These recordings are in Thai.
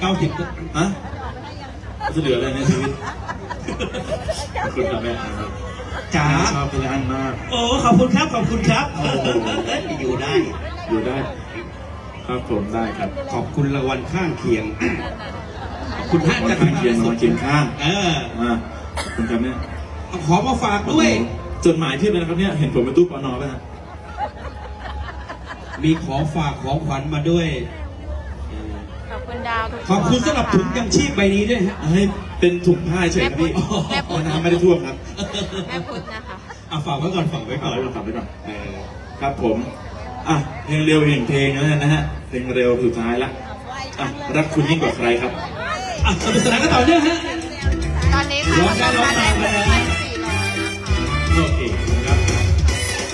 เก้าสิบฮะจะเหลืออะไรในชีวิตขอบคุณครับแม่ครับจ๋าชอบพี่อันมาก โอ้ขอบคุณครับ ขอบคุณครับโอ้โหอยู่ได้ อยู่ได้ ครับผมได้ครับ ขอบคุณรางวัลข้างเคียง ขอบคุณฮะวันจากข้างเคียงนอนเคียงข้างเออมาขอบคุณครับแม่เอาขอมาฝากด้วย จดหมายเพียบเลยนะครับเนี่ย เห็นผมเป็นตู้ปอนอป่ะฮะมีขอฝากของขวัญมาด้วย ขอบคุณดาวทุกนขอบคุณสำหรับถุงยังชีพใบนี้ด้วยฮะให้เป็นถุงผ้าเฉยครับพี่แม่พุทธน้ำไม่ได้ท่วมครับแม่พุทธนะคะเอาฝากไว้ก่อนฝากไว้เอาก่อนไว้ก่อนฝากไว้ก่อนเออครับผมอะเพลงเร็วอีกหนึ่งเพลงแล้วนะฮะเพลงเร็วสุดท้ายละอะรักคุณยิ่งกว่าใครครับอะสนุกสนานกันต่อเนื่องฮะ ตอนนี้ค่ะร้องได้ร้องตามไปนะสี่ร้อยนะคะโอเคครับ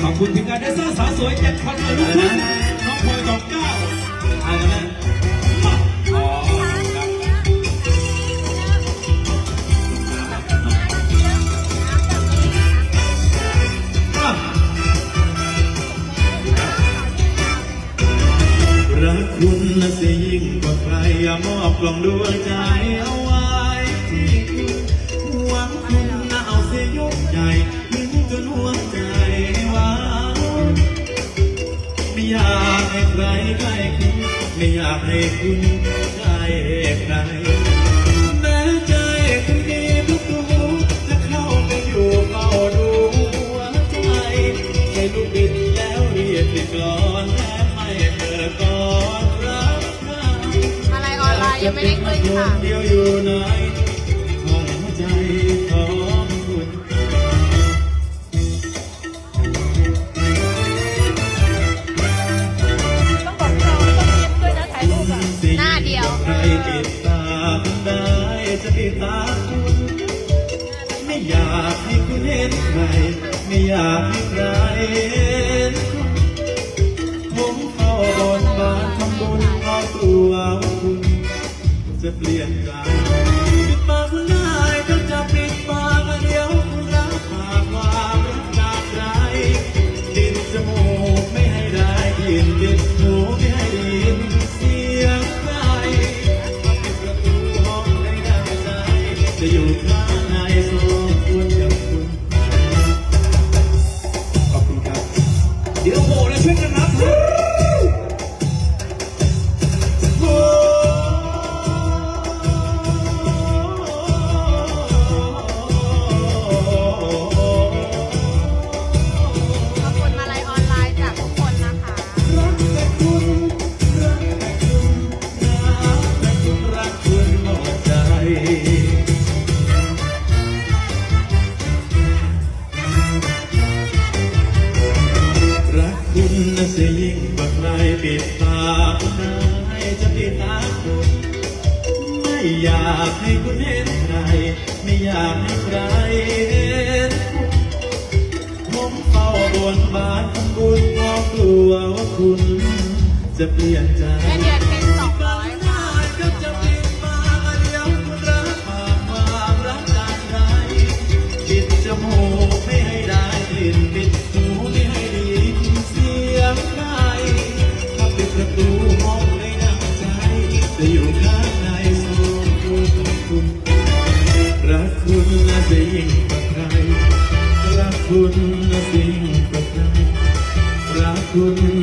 ขอบคุณทีมงานแดนเซอร์สาวสวยจากคอนเสิร์ตลูกทุ่งน้องพลอยดอกเก้า กคุณนะสิยิ่งกว่าใครอย่ามอบกล่องดวงใจเอาไว้ที่คุณหวังคุณนะเอาเสียยกใหญ่ยิ่งจนหัวใจวาไม่อยากให้ใครใกล้คุณไม่อยากให้คุณใกล้ใคร ยังไม่ได้ขึ้นค่ะเดียวอยู่ในห้องหัวใจของคุณต้องบอกเราต้องยิ้มด้วยนะถ่ายรูปอะหน้าเดียวใครติดตามได้จะติดตามคุณไม่อยากให้คุณเห็นใครไม่อยากให้ใครเห็นผมเข้าบนบานทำบุญขอตัวคุณ จะเปลี่ยนใจ อยากให้คุณเห็นใคร ไม่อยากให้ใครเห็นผมเฝ้าบนบานทำบุญเพราะกลัวว่าคุณจะเปลี่ยนใจ คุณสิ่งประกาใครรักคุณ